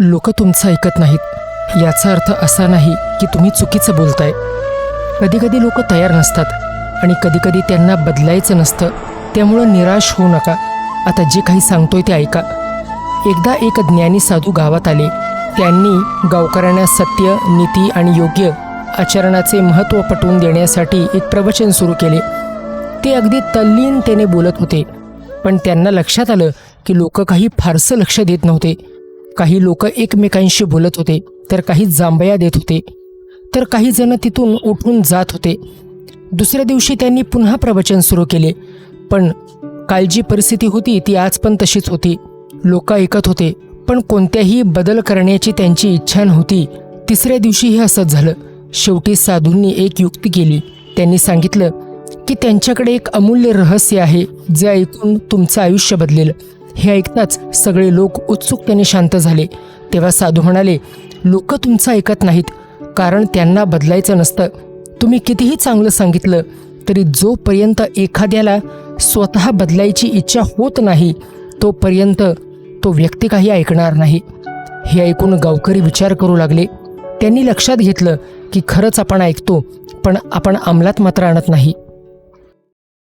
लोक तुमचं ऐकत नाहीत. याचा अर्थ असा नाही की तुम्ही चुकीचं बोलताय. कधीकधी लोक तयार नसतात आणि कधीकधी त्यांना बदलायचं नसतं. त्यामुळं निराश होऊ नका. आता जे काही सांगतोय ते ऐका. एकदा एक ज्ञानी साधू गावात आले. त्यांनी गावकऱ्यांना सत्य नीती आणि योग्य आचरणाचे महत्त्व पटवून देण्यासाठी एक प्रवचन सुरू केले. ते अगदी तल्लीनतेने बोलत होते. पण त्यांना लक्षात आलं की लोक काही फारसं लक्ष देत नव्हते. काही लोक एकमेकांशी बोलत होते तर काही जांभया देत होते तर काही जण तिथून उठून जात होते. दुसऱ्या दिवशी त्यांनी पुन्हा प्रवचन सुरू केले पण काल जी परिस्थिती होती ती आज पण तशीच होती. लोक ऐकत होते पण कोणत्याही बदल करण्याची त्यांची इच्छा नव्हती. तिसऱ्या दिवशीही असंच झालं. शेवटी साधूंनी एक युक्ती केली. त्यांनी सांगितलं की त्यांच्याकडे एक अमूल्य रहस्य आहे जे ऐकून तुमचं आयुष्य बदलेल. हे ऐकताच सगळे लोक उत्सुकतेने शांत झाले. तेव्हा साधू म्हणाले लोक तुमचं ऐकत नाहीत. कारण त्यांना बदलायचं नसतं. तुम्ही कितीही चांगलं सांगितलं तरी जोपर्यंत एखाद्याला स्वतः बदलायची इच्छा होत नाही तोपर्यंत तो व्यक्ती काही ऐकणार नाही. हे ऐकून गावकरी विचार करू लागले. त्यांनी लक्षात घेतलं की खरंच आपण ऐकतो पण आपण अंमलात मात्र आणत नाही.